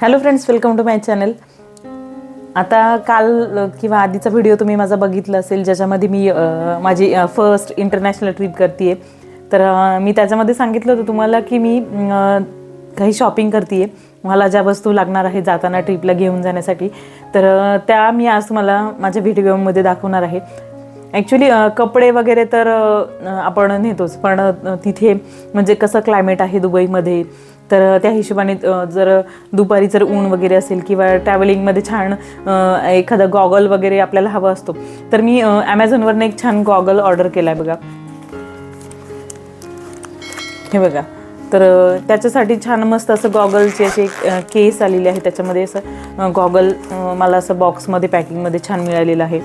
Hello friends welcome to my channel आता काल किंवा आधीचा व्हिडिओ तुम्ही माझा बघितला असेल ज्याच्यामध्ये मी माझी फर्स्ट इंटरनॅशनल ट्रिप करते तर मी त्याच्यामध्ये सांगितलं होतं तुम्हाला की मी काही शॉपिंग करते मला ज्या वस्तू लागणार आहे जाताना ट्रिपला घेऊन जाण्यासाठी. तर त्या मी आज तुम्हाला माझ्या व्हिडिओमध्ये दाखवणार आहे. ॲक्च्युली कपडे वगैरे तर आपण नेतोच. पण तिथे म्हणजे कसं क्लायमेट आहे दुबईमध्ये तर त्या हिशोबाने जर दुपारी जर ऊन वगैरे असेल किंवा ट्रॅव्हलिंगमध्ये छान एखादा गॉगल वगैरे आपल्याला हवा असतो. तर मी ॲमेझॉनवरनं एक छान गॉगल ऑर्डर केला आहे बघा. हे बघा. तर त्याच्यासाठी छान मस्त असं गॉगलची अशी एक केस आलेली आहे. त्याच्यामध्ये असं गॉगल मला असं बॉक्समध्ये पॅकिंगमध्ये छान मिळालेलं आहे.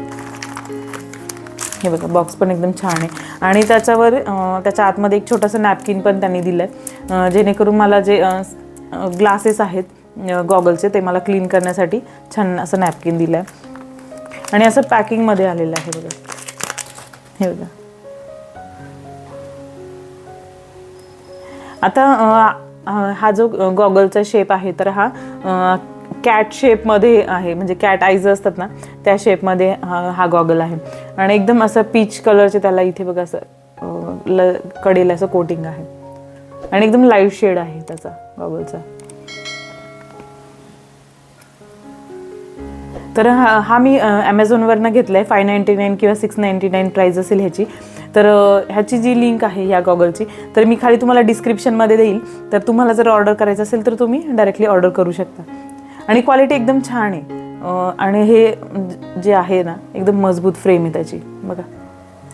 हे बघा बॉक्स पण एकदम छान आहे. आणि त्याच्यावर त्याच्या आतमध्ये एक छोटंसं नॅपकिन पण त्यांनी दिलं आहे जेणेकरून मला जे ग्लासेस आहेत गॉगलचे ते मला क्लीन करण्यासाठी छान असं नॅपकिन दिलं आहे आणि असं पॅकिंगमध्ये आलेलं आहे बघा. हे बघा. आता हा जो गॉगलचा शेप आहे तर हा कॅट शेपमध्ये आहे म्हणजे कॅट आईज असतात ना त्या शेपमध्ये हा हा गॉगल आहे. आणि एकदम असं पीच कलरचे त्याला इथे बघा असं ल कडेला असं कोटिंग आहे. आणि एकदम लाइट शेड आहे त्याचा गॉगलचा तर हा हा मी ॲमेझॉनवरनं घेतला आहे फाय नाईंटी नाईन किंवा सिक्स नाईंटी नाईन प्राईज असेल ह्याची. तर ह्याची जी लिंक आहे या गॉगलची तर मी खाली तुम्हाला डिस्क्रिप्शनमध्ये देईल. तर तुम्हाला जर ऑर्डर करायचं असेल तर तुम्ही डायरेक्टली ऑर्डर करू शकता. आणि क्वालिटी एकदम छान आहे. आणि हे जे आहे ना एकदम मजबूत फ्रेम आहे त्याची. बघा.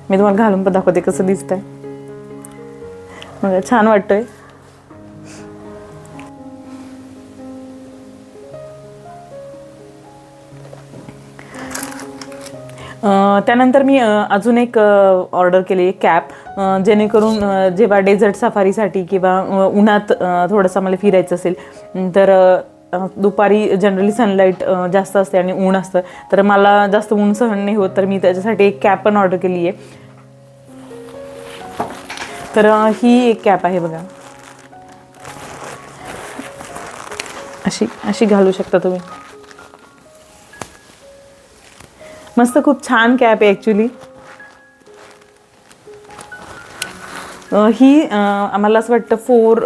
मी तुम्हाला घालून पण दाखवते कसं आहे बघा छान वाटतंय. त्यानंतर मी अजून एक ऑर्डर केली आहे कॅप जेणेकरून जेव्हा डेझर्ट सफारीसाठी किंवा उन्हात थोडंसं मला फिरायचं असेल तर दुपारी जनरली सनलाईट जास्त असते आणि ऊन असतं. तर मला जास्त ऊन सहन नाही होत तर मी त्याच्यासाठी एक कॅप पण ऑर्डर केली आहे. तर ही एक कॅप आहे बघा. अशी अशी घालू शकता तुम्ही. मस्त खूप छान कॅप आहे ॲक्च्युली ही आम्हाला असं वाटतं फोर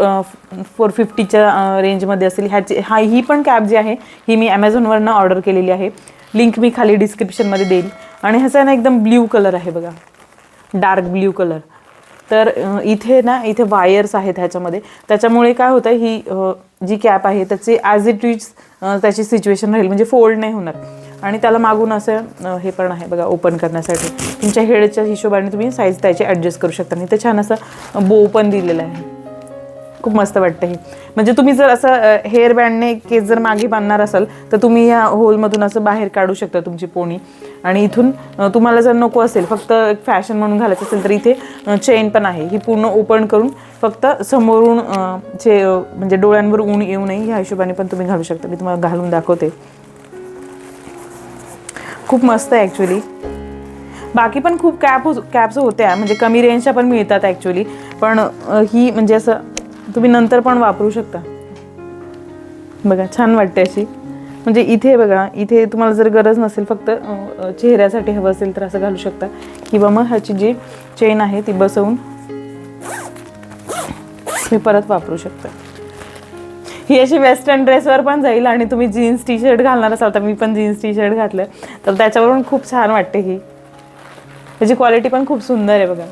फोर फिफ्टीच्या रेंजमध्ये असेल. ह्याची हा ही पण कॅब जी आहे ही मी ॲमेझॉनवरनं ऑर्डर केलेली आहे. लिंक मी खाली डिस्क्रिप्शनमध्ये देईल आणि ह्याचा ना एकदम ब्ल्यू कलर आहे बघा. डार्क ब्ल्यू कलर तर इथे ना इथे वायर्स आहेत ह्याच्यामध्ये. त्याच्यामुळे काय होतं ही जी कॅप आहे त्याची ॲज इट इज त्याची सिच्युएशन राहील. म्हणजे फोल्ड नाही होणार. आणि त्याला मागून असं हे पण आहे बघा ओपन करण्यासाठी. तुमच्या हेडच्या हिशोबाने तुम्ही साईज त्याची ॲडजस्ट करू शकता. आणि ते छान असं बो पण दिलेलं आहे. खूप मस्त वाटतं हे. म्हणजे तुम्ही जर असं हेअर बँडने केस जर मागे बांधणार असाल तर तुम्ही या होलमधून असं बाहेर काढू शकता तुमची पोणी. आणि इथून तुम्हाला जर नको असेल फक्त एक फॅशन म्हणून घालायचं असेल तर इथे चेन पण आहे. ही पूर्ण ओपन करून फक्त समोरून चे जे म्हणजे डोळ्यांवर ऊन येऊ नये ह्या हिशोबाने पण तुम्ही घालू शकता. मी तुम्हाला घालून दाखवते. खूप मस्त आहे ॲक्च्युली बाकी पण खूप कॅप कॅप्स होत्या. म्हणजे कमी रेंजच्या पण मिळतात ॲक्च्युली पण ही म्हणजे असं तुम्ही नंतर पण वापरू शकता. बघा छान वाटते अशी. म्हणजे इथे बघा इथे तुम्हाला जर गरज नसेल फक्त चेहऱ्यासाठी हवं असेल तर असं घालू शकता. किंवा मग ह्याची जी चेन आहे ती बसवून तुम्ही परत वापरू शकता. ही अशी वेस्टर्न ड्रेसवर पण जाईल आणि तुम्ही जीन्स टी शर्ट घालणार असाल तर मी पण जीन्स टी शर्ट घातलं. तर त्याच्यावरून खूप छान वाटते ही. त्याची क्वालिटी पण खूप सुंदर आहे बघा.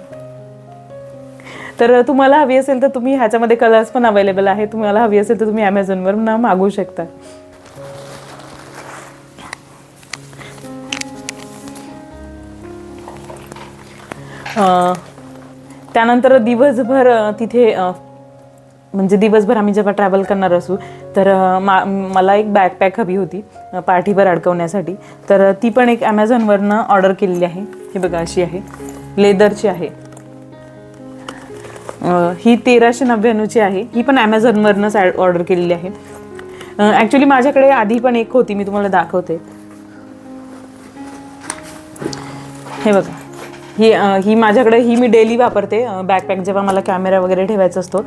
तर तुम्हाला हवी असेल तर तुम्ही ह्याच्यामध्ये कलर्स पण अवेलेबल आहे तुम्हाला हवी असेल तर तुम्ही ॲमेझॉनवर ना मागवू शकता. त्यानंतर दिवसभर तिथे म्हणजे दिवसभर आम्ही जेव्हा ट्रॅव्हल करणार असू तर मा मला एक बॅकपॅक हवी होती अ, पाठीवर अडकवण्यासाठी. तर ती पण एक ॲमेझॉनवरनं ऑर्डर केलेली आहे. हे बघा अशी आहे. लेदरची आहे. ही तेराशे नव्याण्णवची आहे. ही पण ॲमेझॉनवरनंच ऑर्डर केलेली आहे. ॲक्च्युली माझ्याकडे आधी पण एक होती मी तुम्हाला दाखवते. हे बघा. ही ही माझ्याकडे ही मी डेली वापरते. बॅकपॅक जेव्हा मला कॅमेरा वगैरे ठेवायचा असतो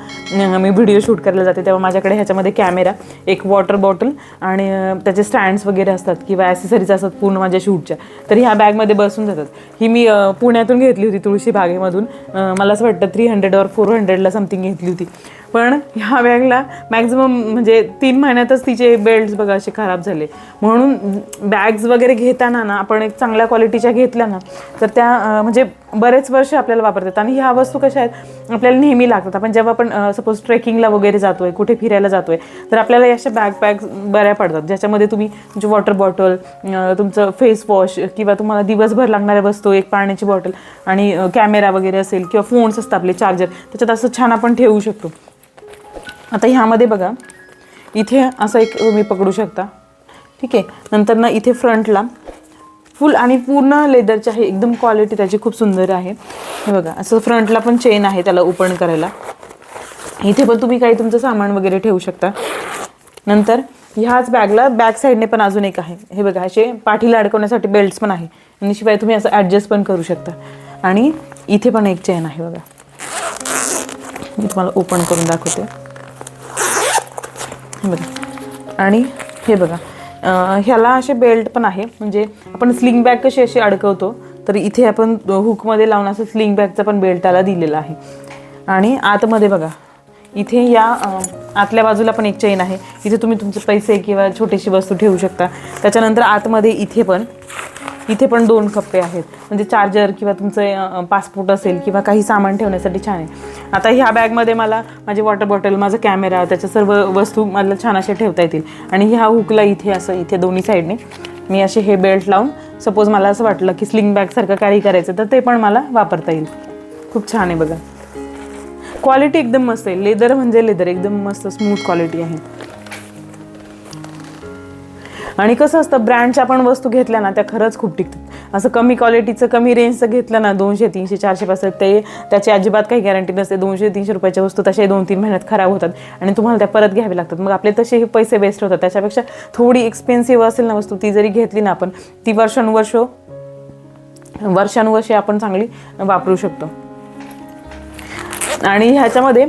मी व्हिडिओ शूट करायला जाते तेव्हा माझ्याकडे ह्याच्यामध्ये कॅमेरा एक वॉटर बॉटल आणि त्याचे स्टँड्स वगैरे असतात किंवा ॲसेसरीज असतात पूर्ण माझ्या शूटच्या तर ह्या बॅगमध्ये बसून जातात. ही मी पुण्यातून घेतली होती तुळशी बागेमधून. मला असं वाटतं थ्री हंड्रेड और फोर हंड्रेडला समथिंग घेतली होती. पण ह्या बॅगला मॅक्झिमम म्हणजे तीन महिन्यातच तिचे बेल्ट्स बघा असे खराब झाले. म्हणून बॅग्स वगैरे घेताना ना आपण एक चांगल्या क्वालिटीच्या घेतल्या ना तर त्या म्हणजे बरेच वर्ष आपल्याला वापरतात. आणि ह्या वस्तू कशा आहेत? आपल्याला नेहमी लागतात. आपण जेव्हा आपण सपोज ट्रेकिंगला वगैरे जातोय कुठे फिरायला जातोय तर आपल्याला अशा बॅगपॅग्स बऱ्या पडतात. ज्याच्यामध्ये तुम्ही तुमची वॉटर बॉटल तुमचं फेस वॉश किंवा तुम्हाला दिवसभर लागणाऱ्या वस्तू एक पाण्याची बॉटल आणि कॅमेरा वगैरे असेल किंवा फोन्स असतात आपले चार्जर त्याच्यात असं छान आपण ठेवू शकतो. आता ह्यामध्ये बघा इथे असं एक तुम्ही पकडू शकता. ठीक? आहे नंतर ना इथे फ्रंटला फुल आणि पूर्ण लेदरचे आहे एकदम क्वालिटी त्याची खूप सुंदर आहे. हे बघा असं फ्रंटला पण चेन आहे त्याला ओपन करायला. इथे पण तुम्ही काही तुमचं सामान वगैरे ठेवू शकता. नंतर ह्याच बॅगला बॅक साईडने पण अजून एक आहे. हे बघा असे पाठीला अडकवण्यासाठी बेल्ट्स पण आहे. आणि शिवाय तुम्ही असं ॲडजस्ट पण करू शकता. आणि इथे पण एक चेन आहे बघा. मी तुम्हाला ओपन करून दाखवते. हे बघा. आणि हे बघा. ह्याला असे बेल्ट पण आहे. म्हणजे आपण स्लिंग बॅग कशी अशी अडकवतो तर इथे आपण हुकमध्ये लावून असं स्लिंग बॅगचा पण बेल्ट दिलेला आहे. आणि आतमध्ये बघा. इथे या आतल्या बाजूला पण एक चेन आहे. इथे तुम्ही तुमचे पैसे किंवा छोटीशी वस्तू ठेवू शकता. त्याच्यानंतर आतमध्ये इथे पण इथे पण दोन कप्पे आहेत. म्हणजे चार्जर किंवा तुमचं पासपोर्ट असेल किंवा काही सामान ठेवण्यासाठी छान आहे. आता ह्या बॅगमध्ये मला माझी वॉटर बॉटल माझा कॅमेरा त्याच्या सर्व वस्तू मला छान असे ठेवता येतील. आणि ह्या हुकला इथे असं इथे दोन्ही साईडने मी असे हे बेल्ट लावून सपोज मला असं वाटलं की स्लिंग बॅगसारखं कॅरी करायचं तर ते पण मला वापरता येईल. खूप छान आहे बघा. क्वालिटी एकदम मस्त आहे. लेदर म्हणजे लेदर एकदम मस्त स्मूथ क्वालिटी आहे. आणि कसं असतं ब्रँडच्या आपण वस्तू घेतल्या ना त्या खरंच खूप टिकतात. असं कमी क्वालिटीचं कमी रेंजचं घेतलं ना दोनशे तीनशे चारशे पासष्ट ते त्याची अजिबात काही गॅरंटी नसते. दोनशे तीनशे रुपयाच्या वस्तू तसे दोन तीन महिन्यात खराब होतात आणि तुम्हाला त्या परत घ्यावे लागतात. मग आपले तसे हे पैसे वेस्ट होतात. त्याच्यापेक्षा थोडी एक्सपेन्सिव्ह असेल ना वस्तू ती जरी घेतली ना आपण ती वर्षानुवर्ष वर्षानुवर्षे आपण चांगली वापरू शकतो. आणि ह्याच्यामध्ये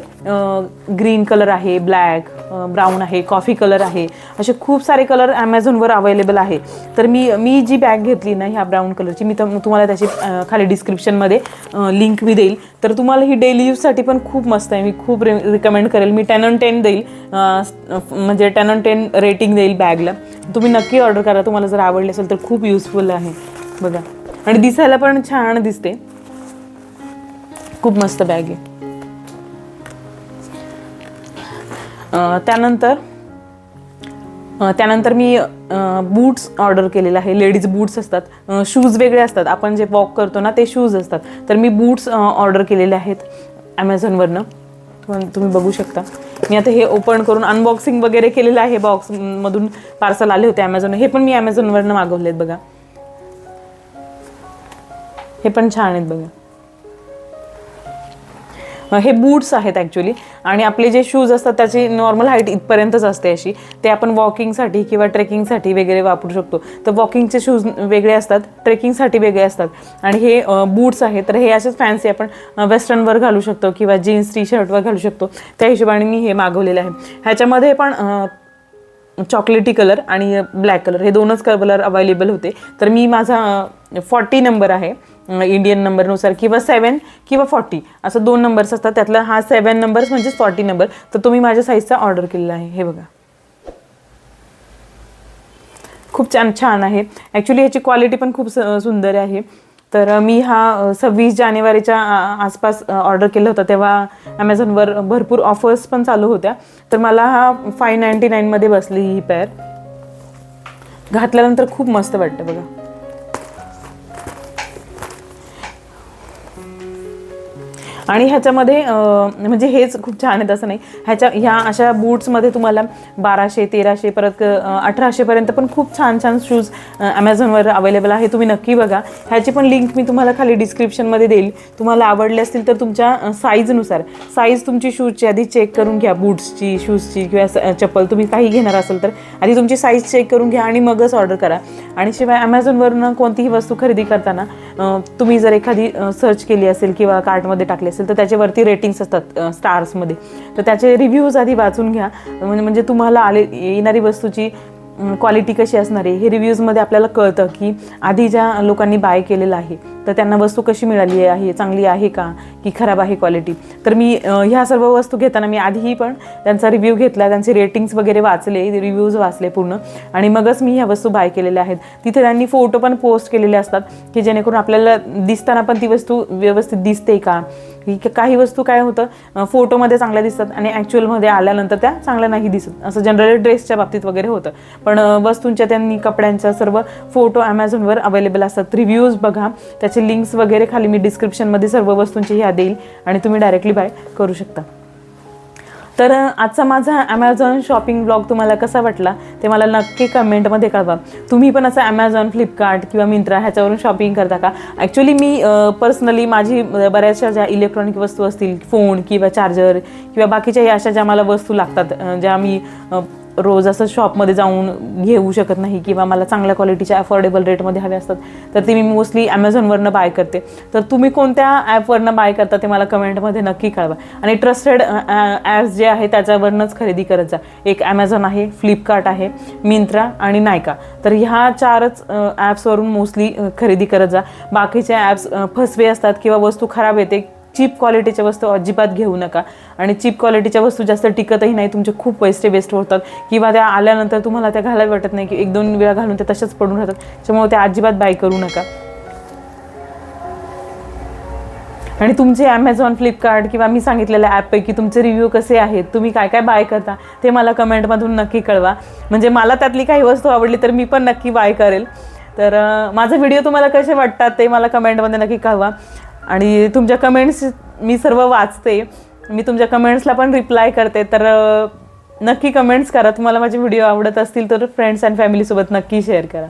ग्रीन कलर आहे ब्लॅक ब्राऊन आहे कॉफी कलर आहे. असे खूप सारे कलर ॲमेझॉनवर अवेलेबल आहे. तर मी मी जी बॅग घेतली ना ह्या ब्राऊन कलरची मी तुम्हाला त्याची खाली डिस्क्रिप्शनमध्ये लिंक मी देईल. तर तुम्हाला ही डेली यूजसाठी पण खूप मस्त आहे. मी खूप रे रिकमेंड करेल. मी टेन ऑन टेन देईल. म्हणजे टेन ऑन टेन रेटिंग देईल बॅगला तुम्ही नक्की ऑर्डर करा. तुम्हाला जर आवडले असेल तर खूप युजफुल आहे. बघा. आणि दिसायला पण छान दिसते. खूप मस्त बॅग आहे. त्यानंतर त्यानंतर मी बूट्स ऑर्डर केलेले आहे. लेडीज बूट्स असतात. शूज वेगळे असतात. आपण जे वॉक करतो ना ते शूज असतात. तर मी बूट्स ऑर्डर केलेले आहेत ॲमेझॉनवरनं तुम्ही बघू शकता. मी आता हे ओपन करून अनबॉक्सिंग वगैरे केलेलं आहे. बॉक्समधून पार्सल आले होते ॲमेझॉन हे पण मी ॲमेझॉनवरनं आहेत बघा. हे पण छान आहेत बघा. हे बूट्स आहेत ॲक्च्युली आणि आपले जे शूज असतात त्याची नॉर्मल हाईट इथपर्यंतच असते अशी. ते आपण वॉकिंगसाठी किंवा ट्रेकिंगसाठी वगैरे वापरू शकतो. तर वॉकिंगचे शूज वेगळे असतात ट्रेकिंगसाठी वेगळे असतात. आणि हे बूट्स आहेत. तर हे असेच फॅन्सी आपण वेस्टर्नवर घालू शकतो किंवा जीन्स टी शर्टवर घालू शकतो. त्या हिशोबाने मी हे मागवलेलं आहे. ह्याच्यामध्ये पण चॉकलेटी कलर आणि ब्लॅक कलर हे दोनच कलर अवेलेबल होते. तर मी माझा फॉर्टी नंबर आहे. इंडियन नंबरनुसार किंवा सेवन किंवा फॉर्टी असं दोन नंबर्स असतात. त्यातला हा सेवन नंबर्स म्हणजेच फॉर्टी नंबर तर तुम्ही माझ्या साईजचा ऑर्डर केलेला आहे. हे बघा. खूप छान छान आहे. ॲक्च्युली ह्याची क्वालिटी पण खूप सुंदर आहे. तर मी हा सव्वीस जानेवारीच्या आसपास ऑर्डर केलं होतं. तेव्हा ॲमेझॉनवर भरपूर ऑफर्स पण चालू होत्या. तर मला हा फाय नाईन्टी नाईनमध्ये बसली ही पॅर घातल्यानंतर खूप मस्त वाटतं बघा. आणि ह्याच्यामध्ये म्हणजे हेच खूप छान आहेत असं नाही. ह्याच्या ह्या अशा बूट्समध्ये तुम्हाला बाराशे तेराशे परत अठराशेपर्यंत पण खूप छान छान शूज ॲमेझॉनवर अवेलेबल आहे. तुम्ही नक्की बघा. ह्याची पण लिंक मी तुम्हाला खाली डिस्क्रिप्शनमध्ये देईल. तुम्हाला आवडले असतील तर तुमच्या साईजनुसार साईज तुमची शूजची आधी चेक करून घ्या. बूट्सची शूजची किंवा चप्पल. तुम्ही काही घेणार असेल तर आधी तुमची साईज चेक करून घ्या आणि मगच ऑर्डर करा. आणि शिवाय ॲमेझॉनवरून कोणतीही वस्तू खरेदी करताना तुम्ही जर एखादी सर्च केली असेल किंवा कार्टमध्ये टाकले असेल तर त्याच्यावरती रेटिंग्स असतात स्टार्समध्ये तर त्याचे रिव्ह्यूज आधी वाचून घ्या. म्हणजे तुम्हाला आले येणारी वस्तूची क्वालिटी कशी असणार आहे हे रिव्ह्यूजमध्ये आपल्याला कळतं की आधी ज्या लोकांनी बाय केलेलं आहे तर त्यांना वस्तू कशी मिळाली आहे चांगली आहे का की खराब आहे क्वालिटी तर मी ह्या सर्व वस्तू घेताना मी आधीही पण त्यांचा रिव्ह्यू घेतला त्यांचे रेटिंग्स वगैरे वाचले रिव्ह्यूज वाचले पूर्ण. आणि मगच मी ह्या वस्तू बाय केलेल्या आहेत. तिथे त्यांनी फोटो पण पोस्ट केलेले असतात की जेणेकरून आपल्याला दिसताना पण ती वस्तू व्यवस्थित दिसते का की काही वस्तू काय होतं फोटोमध्ये चांगल्या दिसतात आणि ॲक्च्युअलमध्ये आल्यानंतर त्या चांगल्या नाही दिसत. असं जनरली ड्रेसच्या बाबतीत वगैरे होतं. पण वस्तूंच्या त्यांनी कपड्यांच्या सर्व फोटो ॲमेझॉनवर अवेलेबल असतात. रिव्ह्यूज बघा. त्याचे लिंक्स वगैरे खाली मी डिस्क्रिप्शनमध्ये सर्व वस्तूंची ह्या देईल आणि तुम्ही डायरेक्टली बाय करू शकता. तर आजचा माझा ॲमेझॉन शॉपिंग ब्लॉग तुम्हाला कसा वाटला? ते मला नक्की कमेंटमध्ये कळवा. तुम्ही पण असं ॲमेझॉन फ्लिपकार्ट किंवा मिंत्रा ह्याच्यावरून शॉपिंग करता का? ॲक्च्युली मी पर्सनली माझी बऱ्याचशा ज्या इलेक्ट्रॉनिक वस्तू असतील फोन किंवा चार्जर किंवा बाकीच्या अशा ज्या मला वस्तू लागतात ज्या मी रोज असं शॉपमध्ये जाऊन घेऊ शकत नाही किंवा मला चांगल्या क्वालिटीच्या अफोर्डेबल रेटमध्ये हवे असतात तर ते मी मोस्टली ॲमेझॉनवरनं बाय करते. तर तुम्ही कोणत्या ॲपवरनं बाय करता ते मला कमेंटमध्ये नक्की कळवा. आणि ट्रस्टेड ॲप्स जे आहे त्याच्यावरनंच खरेदी करत जा. एक ॲमेझॉन आहे फ्लिपकार्ट आहे मिंत्रा आणि नायका तर ह्या चारच ॲप्सवरून मोस्टली खरेदी करत जा. बाकीचे ॲप्स फसवे असतात किंवा वस्तू खराब येते चीप क्वालिटीच्या वस्तू अजिबात घेऊ नका. आणि चीप क्वालिटीच्या वस्तू जास्त टिकतही नाही तुमचे खूप पैसे वेस्ट होतात. किंवा त्या आल्यानंतर तुम्हाला त्या घालायला वाटत नाही की एक दोन वेळा घालून ते तशाच पडून राहतात. त्यामुळे त्या अजिबात बाय करू नका. आणि तुमचे ॲमेझॉन फ्लिपकार्ट किंवा मी सांगितलेल्या ॲपपैकी तुमचे रिव्ह्यू कसे आहेत तुम्ही काय काय बाय करता ते मला कमेंटमधून नक्की कळवा. म्हणजे मला त्यातली काही वस्तू आवडली तर मी पण नक्की बाय करेल. तर माझे व्हिडिओ तुम्हाला कसे वाटतात ते मला कमेंटमध्ये नक्की कळवा. आणि तुमच्या कमेंट्स मी सर्व वाचते. मी तुमच्या कमेंट्सला पण रिप्लाय करते. तर नक्की कमेंट्स करा. तुम्हाला माझे व्हिडिओ आवडत असतील तर फ्रेंड्स अँड फॅमिलीसोबत नक्की शेअर करा.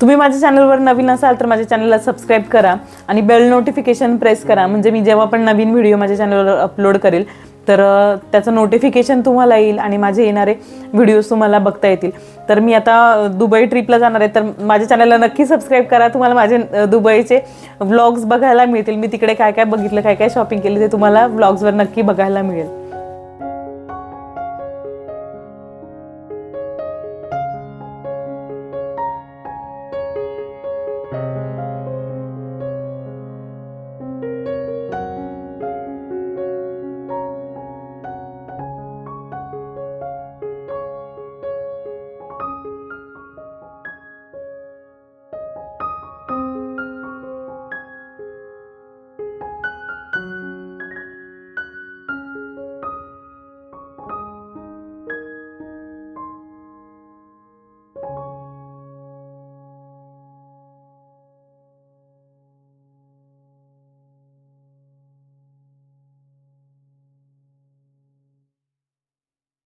तुम्ही माझ्या चॅनलवर नवीन असाल तर माझ्या चॅनलला सबस्क्राईब करा. आणि बेल नोटिफिकेशन प्रेस करा. म्हणजे मी जेव्हा पण नवीन व्हिडिओ माझ्या चॅनलवर अपलोड करेल तर त्याचं नोटिफिकेशन तुम्हाला येईल आणि माझे येणारे व्हिडिओज तुम्हाला बघता येतील. तर मी आता दुबई ट्रिपला जाणार आहे. तर माझ्या चॅनलला नक्की सबस्क्राईब करा. तुम्हाला माझे दुबईचे व्लॉग्स बघायला मिळतील. मी तिकडे काय काय बघितलं काय काय शॉपिंग केली ते तुम्हाला व्लॉग्सवर नक्की बघायला मिळेल.